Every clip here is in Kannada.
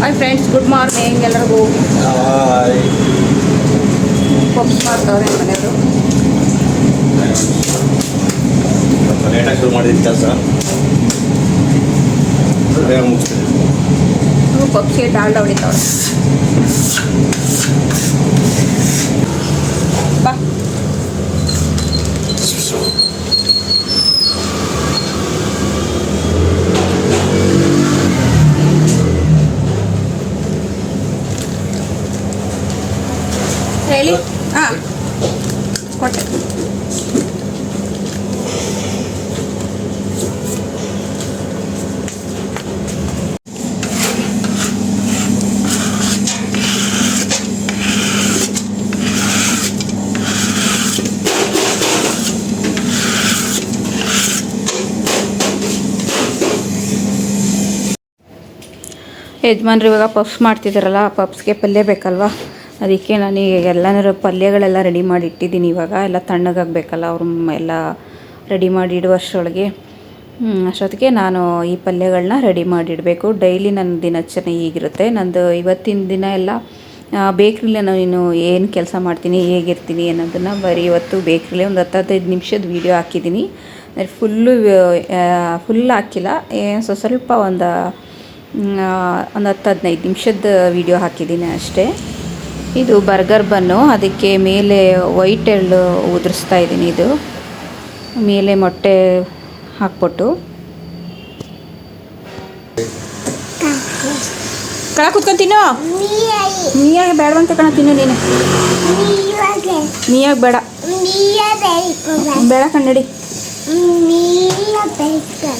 ಹಾಯ್ ಫ್ರೆಂಡ್ಸ್ ಗುಡ್ ಮಾರ್ನಿಂಗ್ ಎಲ್ಲರಿಗೂ. ಪಪ್ಸ್ ಮಾಡ್ತಾವ್ರೆ ಮನೆಯವರು. ಲೇಟಾಗಿ ಶುರು ಮಾಡಿದ ಕೆಲಸ ಪಪ್ಸ್ಗೆ ಡಾಲ್ಡ ಹೊಡಿತಾವ್ರೆ. ಹೇಳಿ. ಹಾಂ. ಕೊಟ್ಟೆ. ಯಜಮಾನ್ರು ಇವಾಗ ಪಫ್ಸ್ ಮಾಡ್ತಿದ್ದಾರಲ್ಲ ಪಫ್ಸ್ಗೆ ಪಲ್ಯ ಬೇಕಲ್ವಾ? ಅದಕ್ಕೆ ನಾನು ಈಗ ಎಲ್ಲನೂ ಪಲ್ಯಗಳೆಲ್ಲ ರೆಡಿ ಮಾಡಿ ಇಟ್ಟಿದ್ದೀನಿ ಇವಾಗ. ಎಲ್ಲ ತಣ್ಣಗಾಗಬೇಕಲ್ಲ, ಅವರು ಎಲ್ಲ ರೆಡಿ ಮಾಡಿ ಇಡುವಷ್ಟರೊಳಗೆ ಅಷ್ಟೊತ್ತಿಗೆ ನಾನು ಈ ಪಲ್ಯಗಳನ್ನ ರೆಡಿ ಮಾಡಿಡಬೇಕು. ಡೈಲಿ ನನ್ನ ದಿನಾಚರಣೆ ಹೀಗಿರುತ್ತೆ. ನಂದು ಇವತ್ತಿನ ದಿನ ಎಲ್ಲ ಬೇಕ್ರಿಲಿ ನಾನು ಏನು ಕೆಲಸ ಮಾಡ್ತೀನಿ, ಹೇಗಿರ್ತೀನಿ ಅನ್ನೋದನ್ನು ಬರೀ ಇವತ್ತು ಬೇಕ್ರಿಲಿ ಒಂದು ಹತ್ತು ಹದಿನೈದು ನಿಮಿಷದ ವೀಡಿಯೋ ಹಾಕಿದ್ದೀನಿ. ಫುಲ್ಲು ಫುಲ್ ಹಾಕಿಲ್ಲ, ಏನು ಸ್ವಲ್ಪ ಒಂದು ಒಂದು ಹತ್ತು ಹದಿನೈದು ನಿಮಿಷದ ವಿಡಿಯೋ ಹಾಕಿದ್ದೀನಿ ಅಷ್ಟೇ. ಇದು ಬರ್ಗರ್ ಬನ್ನು ಅದಕ್ಕೆ ಮೇಲೆ ವೈಟ್ ಎಳ್ಳು ಉದುರಿಸ್ತಾ ಇದ್ದೀನಿ ಇದು. ಮೇಲೆ ಮೊಟ್ಟೆ ಹಾಕ್ಬಿಟ್ಟು. ಕಳ ಕುತ್ಕೊಂಡು ತಿನ್ನು. ನೀಯಾಗಿ ಬೇಡವಂತ ಕಣ ತಿನ್ನು ನೀನು. ನೀಯಾಗಿ ಬೇಡ. ಬೇಡ ಕಣ್ಣಡಿ.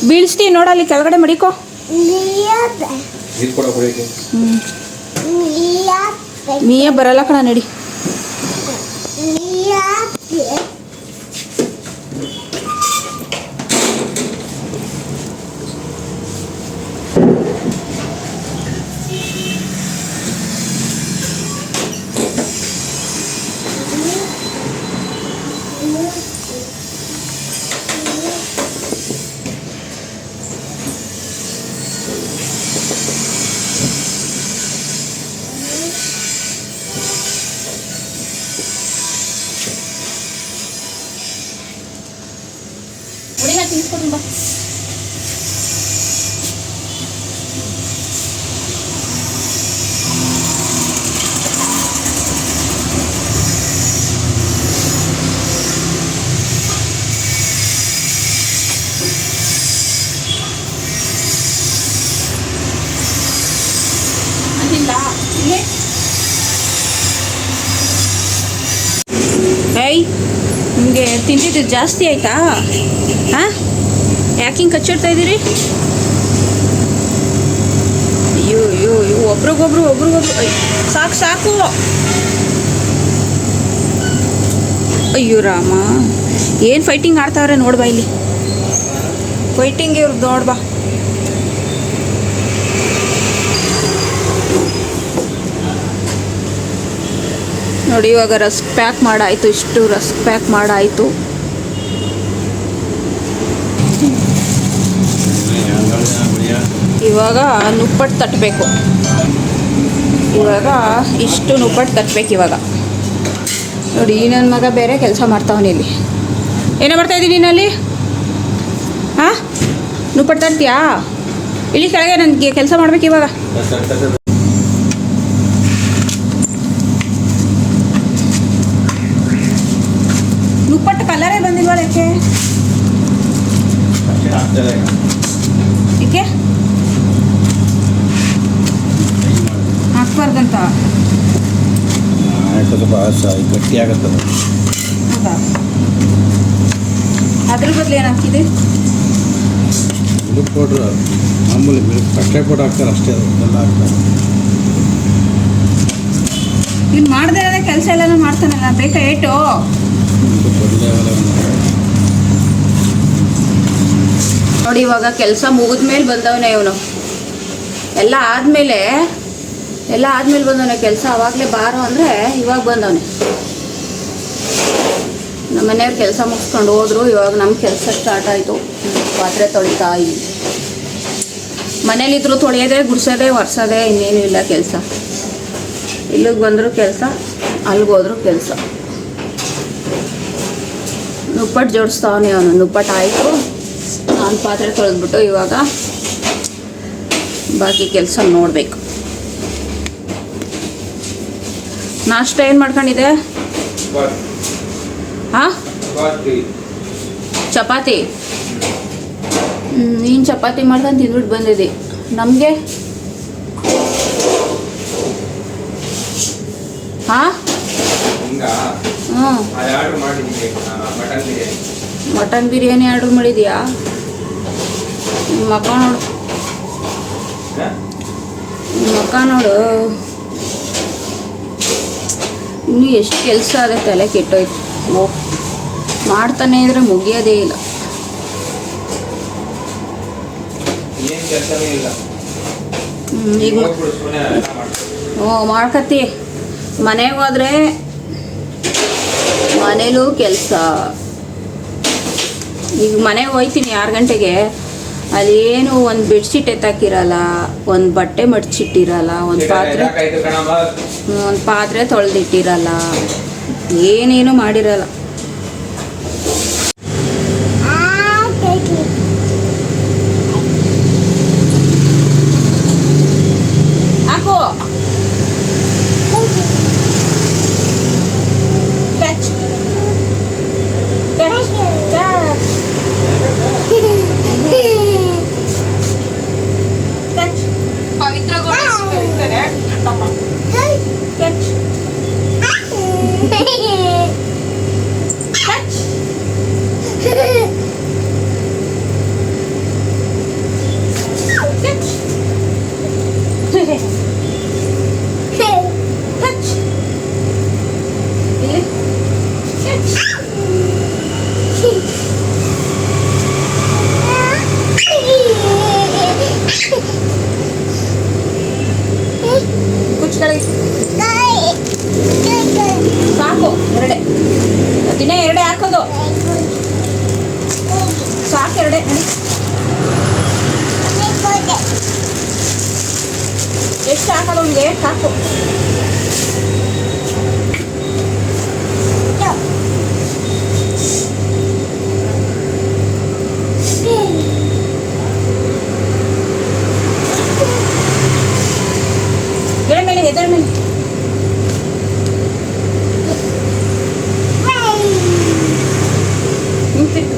ಬೀಳಿಸ್ತೀವಿ ನೋಡಲ್ಲಿ ಕೆಳಗಡೆ ಮಡಿಕೋ. ಹ್ಞೂ ನೀಯೇ ಬರಲ್ಲ ಕಣ ನಡಿ. Tingin ko ba? ಏಯ್, ನಿಮಗೆ ತಿಂದಿದ್ದು ಜಾಸ್ತಿ ಆಯಿತಾ? ಹಾಂ? ಯಾಕೆ ಹಿಂಗೆ ಕಚ್ಚಿಡ್ತಾ ಇದ್ದೀರಿ ಅಯ್ಯೋ ಅಯ್ಯೋ ಅಯ್ಯೋ, ಒಬ್ರಿಗೊಬ್ರು ಒಬ್ರಿಗೊಬ್ರು ಸಾಕು ಸಾಕು. ಅಯ್ಯೋ, ರಾಮ. ಏನು ಫೈಟಿಂಗ್ ಆಡ್ತಾವ್ರೆ ನೋಡ್ಬಾ ಇಲ್ಲಿ ಫೈಟಿಂಗ್ ಇವ್ರದ್ದು ನೋಡ್ಬಾ ನೋಡಿ, ಇವಾಗ ರಸ್ ಪ್ಯಾಕ್ ಮಾಡಾಯಿತು, ಇಷ್ಟು ರಸ್ಕ್ ಪ್ಯಾಕ್ ಮಾಡಾಯಿತು. ಇವಾಗ ನುಪ್ಪಟ್ಟು ತಟ್ಟಬೇಕು ಇವಾಗ ಇಷ್ಟು ನುಪ್ಪಟ್ಟು ತಟ್ಟಬೇಕು ಇವಾಗ. ನೋಡಿ, ಈ ನನ್ನ ಮಗ ಬೇರೆ ಕೆಲಸ ಮಾಡ್ತಾವನಿ ಇಲ್ಲಿ. ಏನೋ ಮಾಡ್ತಾ ಇದ್ದೀನಿ ನೀನಲ್ಲಿ ಹಾಂ? ನುಪ್ಪಟ್ಟು ತರ್ತೀಯಾ ಇಲ್ಲಿ ಕೆಳಗೆ ನನಗೆ ಕೆಲಸ ಮಾಡ್ಬೇಕು ಇವಾಗ ನುಪ್ಪಟ್ಟು ಕಲರೇ ಬಂದಿಲ್ವಲ್ಲ ಯಾಕೆ ಏಕೆ ಹಾಕ್ಬಾರ್ದಂತ? ಸ್ವಲ್ಪ ಗಟ್ಟಿ ಆಗತ್ತದ ಹೌದಾ? ಅದ್ರ ಬದಲು ಏನು ಹಾಕಿದೆ? ಮಿಲ್ಕ್ ಪೌಡ್ರ್ ಮಾಮೂಲಿ ಮಿಲ್ಕ್ ಕಟ್ಟೆ ಪೌಡ್ರ್ ಹಾಕ್ತಾರೆ ಅಷ್ಟೇ ಅದೆಲ್ಲ ಎಲ್ಲ ಹಾಕ್ತಾರೆ. ಇವ್ನು ಮಾಡದೇ ಇರೋದೇ ಕೆಲಸ ಎಲ್ಲನೂ ಮಾಡ್ತಾನಲ್ಲ ಬೇಕಾ ಏಟು? ನೋಡಿ, ಇವಾಗ ಕೆಲಸ ಮುಗಿದ್ಮೇಲೆ ಬಂದವನೇ ಇವನು. ಎಲ್ಲ ಆದಮೇಲೆ ಎಲ್ಲ ಆದಮೇಲೆ ಬಂದವನೇ ಕೆಲಸ, ಅವಾಗಲೇ ಬಾರೋ ಅಂದರೆ ಇವಾಗ ಬಂದವನೆ. ನಮ್ಮ ಮನೆಯವ್ರು ಕೆಲಸ ಮುಗಿಸ್ಕೊಂಡು ಹೋದ್ರು, ಇವಾಗ ನಮ್ಮ ಕೆಲಸ ಸ್ಟಾರ್ಟ್ ಆಯಿತು. ಪಾತ್ರೆ ತೊಳಿತಾ ಇದ್ವಿ. ಮನೇಲಿದ್ರು ತೊಳೆಯೋದೇ, ಗುಡ್ಸೋದೇ, ಒರೆಸೋದೇ, ಇನ್ನೇನು ಇಲ್ಲ ಕೆಲಸ. ಇಲ್ಲಿಗೆ ಬಂದರೂ ಕೆಲಸ, ಅಲ್ಲಿಗೆ ಹೋದ್ರೂ ಕೆಲಸ. ನುಪ್ಪಟ್ಟು ಜೋಡಿಸ್ತಾವನೆ ಅವನು. ನುಪ್ಪಟ್ಟು ಆಯಿತು. ನಾನು ಪಾತ್ರೆ ತೊಳೆದ್ಬಿಟ್ಟು ಇವಾಗ ಬಾಕಿ ಕೆಲಸ ನೋಡಬೇಕು. ನಾಷ್ಟ ಏನು ಮಾಡ್ಕೊಂಡಿದೆ? ಹಾ? ಚಪಾತಿ. ನೀನು ಚಪಾತಿ ಮಾಡ್ಕೊಂಡು ತಿಂದ್ಬಿಟ್ಟು ಬಂದಿದ್ದಿ. ನಮಗೆ? ಹಾಂ? ಹ್ಞೂ ಮಟನ್ ಬಿರಿಯಾನಿ ಆರ್ಡ್ರ್ ಮಾಡಿದ್ಯಾ? ಮಕ್ಕ ನೋಡು. ಮಕ್ಕ ನೋಡು. ಇನ್ನೂ ಎಷ್ಟು ಕೆಲಸ ಆಗುತ್ತೆ ತಲೆ ಕೆಟ್ಟೋಯ್ತು. ಓ ಮಾಡ್ತಾನೆ ಇದ್ರೆ ಮುಗಿಯೋದೇ ಇಲ್ಲ. ಈಗ ಓ ಮಾಡ್ಕತ್ತಿ. ಮನೆಗೆ ಹೋದ್ರೆ ಮನೇಲೂ ಕೆಲಸ. ಈಗ ಮನೆಗೆ ಹೋಯ್ತೀನಿ ಆರು ಗಂಟೆಗೆ. ಅದೇನು ಒಂದು ಬೆಡ್ಶೀಟ್ ಎತ್ತಾಕಿರಲ್ಲ ಒಂದು ಬಟ್ಟೆ ಮಡ್ಚಿಟ್ಟಿರಲ್ಲ ಒಂದು ಪಾತ್ರೆ ಒಂದು ಪಾತ್ರೆ ತೊಳೆದಿಟ್ಟಿರಲ್ಲ ಏನೇನು ಮಾಡಿರಲ್ಲ. ಹಾಕೋದು ಸಾಕು ಎರಡೆ ನಡಿ ಎಷ್ಟು ಹಾಕೋದು ಅವ್ನಿಗೆ ಸಾಕು ಎಳೆ ಮೇಲೆ ಎದರ ಮೇಲೆ ನಿಂತಿತ್ತು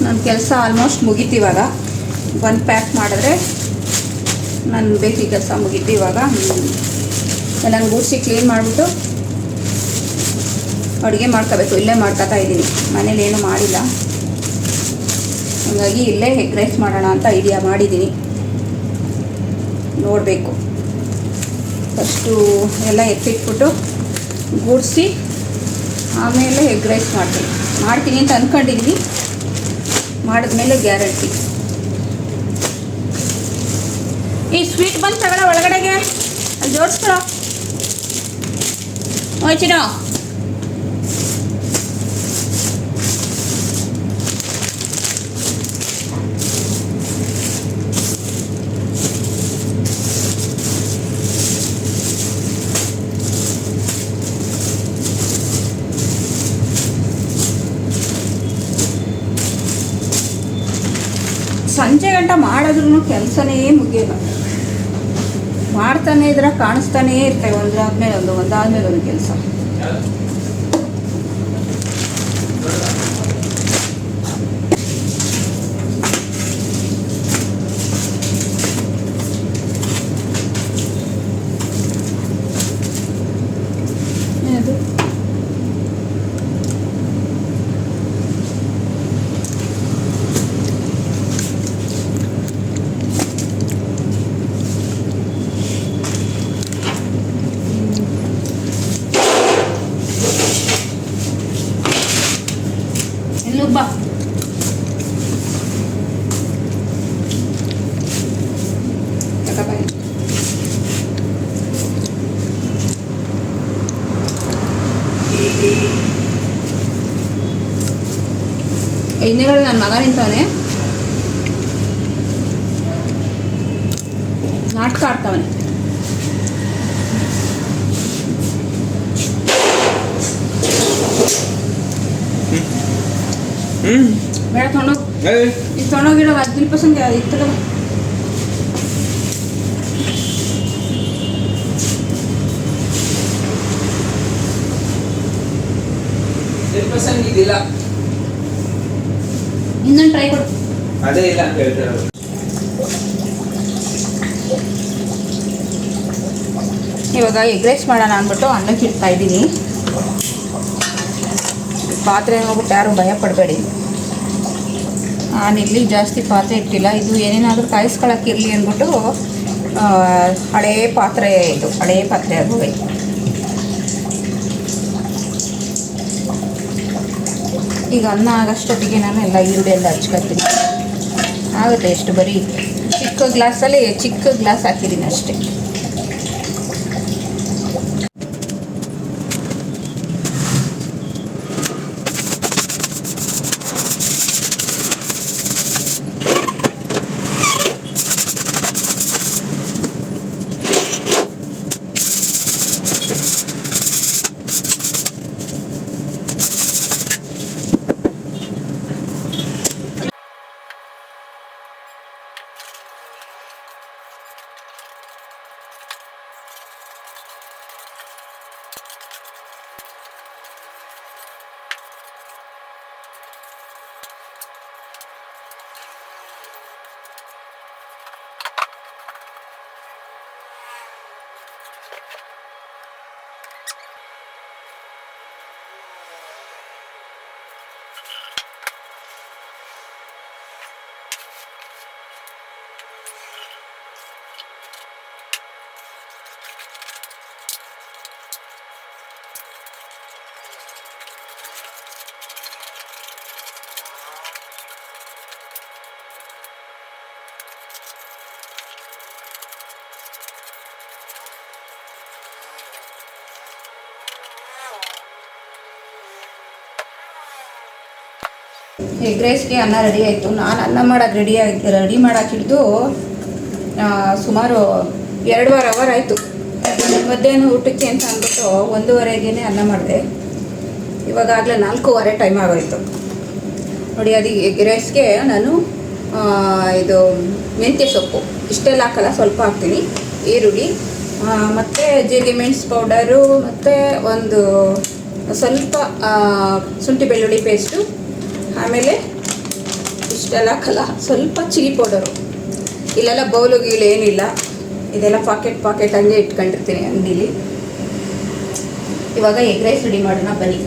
ನನ್ನ ಕೆಲಸ ಆಲ್ಮೋಸ್ಟ್ ಮುಗೀತು ಇವಾಗ. ಒಂದು ಪ್ಯಾಕ್ ಮಾಡಿದ್ರೆ ನನ್ನ ಬೇಕರಿ ಕೆಲಸ ಮುಗೀತು ಇವಾಗ. ಎಲ್ಲ ಗೂಡ್ಸಿ ಕ್ಲೀನ್ ಮಾಡಿಬಿಟ್ಟು ಅಡುಗೆ ಮಾಡ್ಕೋಬೇಕು. ಇಲ್ಲೇ ಮಾಡ್ಕೋತಾ ಇದ್ದೀನಿ. ಮನೇಲಿ ಏನೂ ಮಾಡಿಲ್ಲ. ಹಾಗಾಗಿ ಇಲ್ಲೇ ಎಗ್ ರೈಸ್ ಮಾಡೋಣ ಅಂತ ಐಡಿಯಾ ಮಾಡಿದ್ದೀನಿ. ನೋಡಬೇಕು. ಫಸ್ಟು ಎಲ್ಲ ಎತ್ತಿಟ್ಬಿಟ್ಟು ಗೂಡಿಸಿ ಆಮೇಲೆ ಎಗ್ ರೈಸ್ ಮಾಡ್ತೀನಿ. ಮಾಡ್ತೀನಿ ಅಂತ ಅಂದ್ಕೊಂಡಿದ್ದೀನಿ ಮಾಡಿದ್ಮೇಲೆ ಗ್ಯಾರಂಟಿ. ಈ ಸ್ವೀಟ್ ಬಂದು ತಗೊಳ ಒಳಗಡೆಗೆ. ಜೋಡಿಸ್ಕೊಳ. ಹೋಯ್ಚಿನ ಗಂಟ ಮಾಡಿದ್ರೂ ಕೆಲಸನೇ ಮುಗಿಯಲ್ಲ. ಮಾಡ್ತಾನೆ ಇದ್ರೆ ಕಾಣಿಸ್ತಾನೇ ಇರ್ತವೆ ಒಂದಾದ್ಮೇಲೆ ಒಂದು ಒಂದಾದ್ಮೇಲೆ ಒಂದು ಕೆಲಸ. చూబ్బా ಹಿಂದೆಗಡೆ ನನ್ನ ಮಗನಿಂತಾನೆ ನಾಟಕ ಆಡ್ತಾವನೆ ಹ್ಮ್ ಬೇಡ ತೊಗೊಂಡೋಗಿ. ಏಯ್ ಇದು ತೊಗೊಂಡೋಗಿಡೋ ಹದಿನೈದು ಪರ್ಸೆಂಟ್ ಇತ್ತು ಪರ್ಸೆಂಟ್ ಇದಿಲ್ಲ. ಇನ್ನೊಂದು ಟ್ರೈ ಕೊಡು. ಅದೇ ಇಲ್ಲ ಅಂತ ಹೇಳ್ತಿರೋದು ಇವಾಗ ಎಗ್ ರೈಸ್ ಮಾಡೋಣ ಅಂದ್ಬಿಟ್ಟು ಅನ್ನಕ್ಕೆ ಇಡ್ತಾ ಇದ್ದೀನಿ. ಪಾತ್ರೆ ಹೋಗ್ಬಿಟ್ಟು ಯಾರು ಭಯ ಪಡಬೇಡಿ ನಾನಿಲ್ಲಿ ಜಾಸ್ತಿ ಪಾತ್ರೆ ಇಟ್ಟಿಲ್ಲ. ಇದು ಏನೇನಾದರೂ ಕಾಯಿಸ್ಕೊಳಕ್ಕಿರಲಿ ಅಂದ್ಬಿಟ್ಟು ಹಳೇ ಪಾತ್ರೆ ಇದು, ಹಳೇ ಪಾತ್ರೆ ಆಗೋಗೈತೆ ಈಗ ಅನ್ನ ಆಗೋಷ್ಟೊತ್ತಿಗೆ ನಾನು ಎಲ್ಲ ಈರುಳ್ಳಿ ಎಲ್ಲ ಹಚ್ಕೊತೀನಿ. ಆಗುತ್ತೆ, ಎಷ್ಟು ಬರೀ ಚಿಕ್ಕ ಗ್ಲಾಸಲ್ಲಿ ಚಿಕ್ಕ ಗ್ಲಾಸ್ ಹಾಕಿದ್ದೀನಿ ಅಷ್ಟೇ. ಎಗ್ ರೈಸ್ಗೆ ಅನ್ನ ರೆಡಿ ಆಯಿತು. ನಾನು ಅನ್ನ ಮಾಡೋಕೆ ರೆಡಿ ಆಗಿ ರೆಡಿ ಮಾಡೋಕೆ ಹಿಡಿದು ಸುಮಾರು ಎರಡುವರೆ ಅವರ್ ಆಯಿತು. ಮಧ್ಯಾಹ್ನ ಊಟಕ್ಕೆ ಅಂತ ಅಂದ್ಬಿಟ್ಟು ಒಂದೂವರೆಗೇ ಅನ್ನ ಮಾಡಿದೆ. ಇವಾಗಾಗಲೇ ನಾಲ್ಕೂವರೆ ಟೈಮ್ ಆಗೋಯ್ತು. ನೋಡಿ, ಅದು ಎಗ್ ರೈಸ್ಗೆ ನಾನು ಇದು ಮೆಂತ್ಯ ಸೊಪ್ಪು. ಇಷ್ಟೆಲ್ಲ ಹಾಕಲ್ಲ, ಸ್ವಲ್ಪ ಹಾಕ್ತೀನಿ. ಈರುಳ್ಳಿ ಮತ್ತು ಜೀರಿಗೆ ಮೆಣಸು ಪೌಡರು ಮತ್ತು ಒಂದು ಸ್ವಲ್ಪ ಶುಂಠಿ ಬೆಳ್ಳುಳ್ಳಿ ಪೇಸ್ಟು ಆಮೇಲೆ ಇಷ್ಟೆಲ್ಲ ಹಾಕಲ್ಲ ಸ್ವಲ್ಪ ಚಿಲ್ಲಿ ಪೌಡರು. ಇಲ್ಲೆಲ್ಲ ಬೌಲು ಗೀಲು ಏನಿಲ್ಲ. ಇದೆಲ್ಲ ಪಾಕೆಟ್ ಪಾಕೆಟ್ ಹಂಗೆ ಇಟ್ಕೊಂಡಿರ್ತೀನಿ ಅಂಗಡಿಲಿ. ಇವಾಗ ಎಗ್ ರೈಸ್ ರೆಡಿ ಮಾಡೋಣ, ಬನ್ನಿ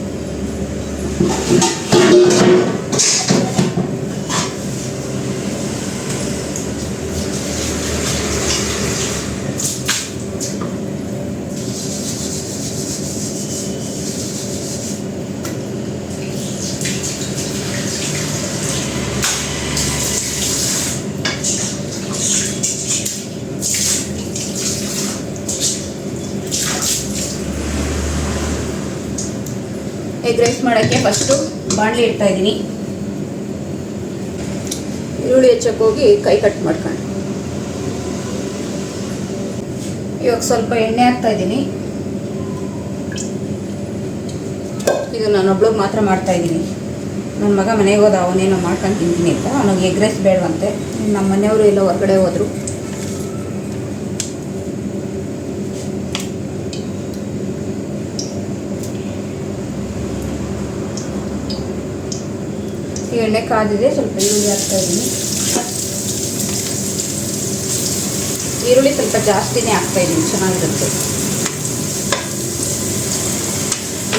ಎಗ್ ರೈಸ್ ಮಾಡೋಕ್ಕೆ ಫಸ್ಟು ಬಾಣಲಿ ಇಡ್ತಾ ಇದ್ದೀನಿ. ಈರುಳ್ಳಿ ಹೆಚ್ಚಕ್ಕೆ ಹೋಗಿ ಕೈ ಕಟ್ ಮಾಡ್ಕೊಂಡು. ಇವಾಗ ಸ್ವಲ್ಪ ಎಣ್ಣೆ ಹಾಕ್ತಾ ಇದ್ದೀನಿ. ಇದು ನಾನೊಬ್ಳಿಗೆ ಮಾತ್ರ ಮಾಡ್ತಾ ಇದ್ದೀನಿ. ನನ್ನ ಮಗ ಮನೆಗೆ ಹೋದ ಅವನೇನೋ ಮಾಡ್ಕೊಂಡು ತಿಂತೀನಿ ಅಂತ. ಅವನಿಗೆ ಎಗ್ ರೈಸ್ ಬೇಡವಂತೆ. ನಮ್ಮ ಮನೆಯವರು ಎಲ್ಲೋ ಹೊರಗಡೆ ಹೋದರು. ಎಣ್ಣೆ ಕಾದಿದೆ, ಸ್ವಲ್ಪ ಈರುಳ್ಳಿ ಹಾಕ್ತಾ ಇದ್ದೀನಿ. ಈರುಳ್ಳಿ ಸ್ವಲ್ಪ ಜಾಸ್ತಿನೇ ಹಾಕ್ತಾ ಇದ್ದೀನಿ, ಚೆನ್ನಾಗಿರುತ್ತೆ.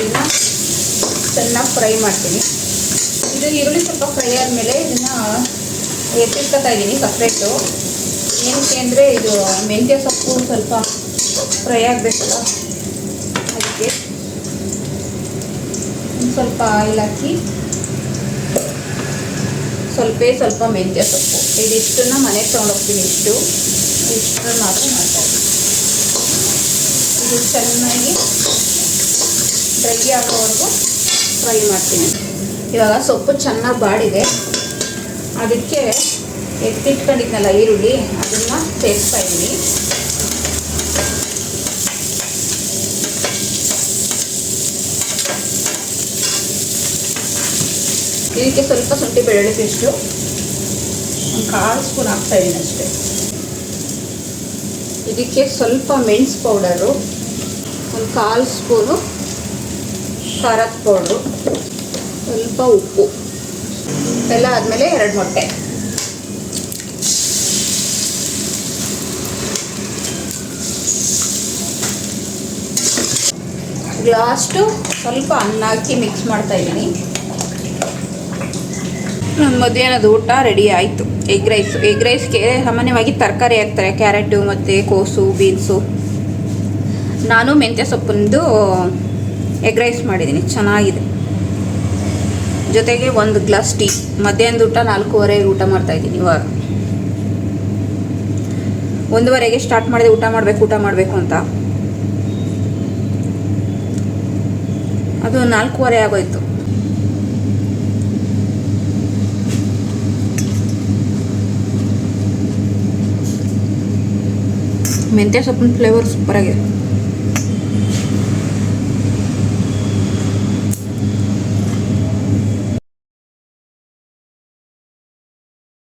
ಈಗ ಚೆನ್ನಾಗಿ ಫ್ರೈ ಮಾಡ್ತೀನಿ. ಇದು ಈರುಳ್ಳಿ ಸ್ವಲ್ಪ ಫ್ರೈ ಆದಮೇಲೆ ಇದನ್ನು ಎತ್ತಿಸ್ಕೊತಾ ಇದ್ದೀನಿ ಸಪ್ರೇಟು ಏನಕ್ಕೆ ಅಂದರೆ ಇದು ಮೆಂತ್ಯ ಸೊಪ್ಪು ಸ್ವಲ್ಪ ಫ್ರೈ ಆಗಬೇಕಲ್ಲ, ಅದಕ್ಕೆ ಸ್ವಲ್ಪ ಆಯಿಲ್ ಹಾಕಿ ಸ್ವಲ್ಪೇ ಸ್ವಲ್ಪ ಮೆಂತ್ಯ ಸೊಪ್ಪು. ಇದಿಷ್ಟನ್ನ ಮನೆಗೆ ತೊಗೊಂಡೋಗ್ತೀನಿ ಇಷ್ಟು. ಇಷ್ಟು ಮಾತ್ರ ಮಾಡ್ತಾಯಿದ್ದೀನಿ ಇದು ಚೆನ್ನಾಗಿ ಡ್ರೈ ಆಗೋವರೆಗೂ ಫ್ರೈ ಮಾಡ್ತೀನಿ. ಇವಾಗ ಸೊಪ್ಪು ಚೆನ್ನಾಗಿ ಬಾಡಿದೆ. ಅದಕ್ಕೆ ಎತ್ತಿಟ್ಕೊಂಡಿದ್ನಲ್ಲ ಈರುಳ್ಳಿ, ಅದನ್ನು ಸೇರಿಸ್ತಾ ಇದ್ದೀನಿ. ಇದಕ್ಕೆ ಸ್ವಲ್ಪ ಶುಂಠಿ ಬೆಳ್ಳುಳ್ಳಿ ಪೇಸ್ಟು. ಒಂದು ಕಾಲು ಸ್ಪೂನ್ ಹಾಕ್ತಾ ಇದ್ದೀನಿ ಅಷ್ಟೇ. ಇದಕ್ಕೆ ಸ್ವಲ್ಪ ಮೆಣಸು ಪೌಡರು, ಒಂದು ಕಾಲು ಸ್ಪೂನು ಖಾರದ ಪೌಡ್ರು, ಸ್ವಲ್ಪ ಉಪ್ಪು. ಎಲ್ಲ ಆದಮೇಲೆ ಎರಡು ಮೊಟ್ಟೆ. ಲಾಸ್ಟು ಸ್ವಲ್ಪ ಅನ್ನ ಹಾಕಿ ಮಿಕ್ಸ್ ಮಾಡ್ತಾ ಇದ್ದೀನಿ ನನ್ನ ಮಧ್ಯಾಹ್ನದ ಊಟ ರೆಡಿ ಆಯಿತು. ಎಗ್ ರೈಸು ಎಗ್ ರೈಸ್ಗೆ ಸಾಮಾನ್ಯವಾಗಿ ತರಕಾರಿ ಹಾಕ್ತಾರೆ. ಕ್ಯಾರೆಟು ಮತ್ತು ಕೋಸು ಬೀನ್ಸು ನಾನು ಮೆಂತ್ಯ ಸೊಪ್ಪಿಂದು ಎಗ್ ರೈಸ್ ಮಾಡಿದ್ದೀನಿ. ಚೆನ್ನಾಗಿದೆ. ಜೊತೆಗೆ ಒಂದು ಗ್ಲಾಸ್ ಟೀ ಮಧ್ಯಾಹ್ನದ ಊಟ ನಾಲ್ಕೂವರೆಗೆ ಊಟ ಮಾಡ್ತಾಯಿದ್ದೀನಿ ಇವಾಗ. ಒಂದೂವರೆಗೆ ಸ್ಟಾರ್ಟ್ ಮಾಡಿದೆ ಊಟ ಮಾಡಬೇಕು ಊಟ ಮಾಡಬೇಕು ಅಂತ. ಅದು ನಾಲ್ಕೂವರೆ ಆಗೋಯ್ತು. ಮೆಂತ್ಯ ಸೊಪ್ಪಿನ ಫ್ಲೇವರ್ ಸೂಪರಾಗಿದೆ